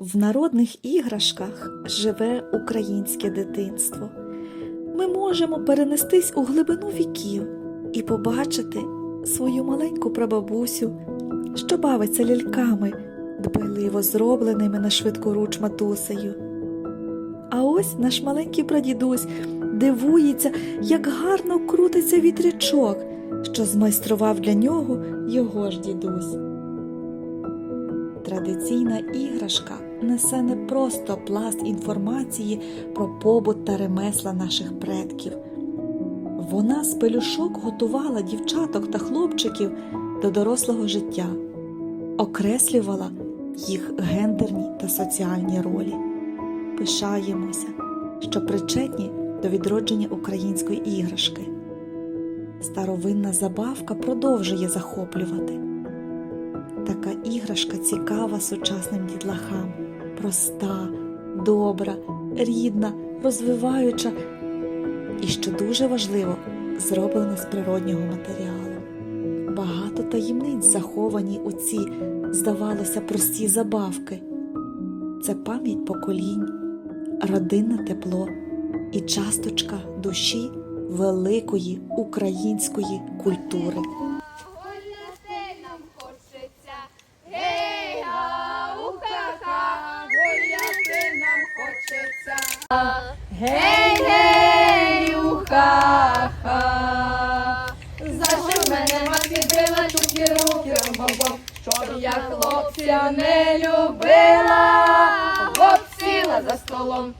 В народних іграшках живе українське дитинство. Ми можемо перенестись у глибину віків і побачити свою маленьку прабабусю, що бавиться ляльками, дбайливо зробленими на швидкоруч матусею. А ось наш маленький прадідусь дивується, як гарно крутиться вітрячок, що змайстрував для нього його ж дідусь. Традиційна іграшка несе не просто пласт інформації про побут та ремесла наших предків. Вона з пелюшок готувала дівчаток та хлопчиків до дорослого життя, окреслювала їх гендерні та соціальні ролі. Пишаємося, що причетні до відродження української іграшки. Старовинна забавка продовжує захоплювати. Така іграшка цікава сучасним дітлахам, проста, добра, рідна, розвиваюча і, що дуже важливо, зроблена з природнього матеріалу. Багато таємниць заховані у ці, здавалося, прості забавки. Це пам'ять поколінь, родинне тепло і часточка душі великої української культури. Гей, гей, уха-ха. За що мене мати била, чуки руки бом-бом, щоб я хлопця не любила, гоп сіла за столом,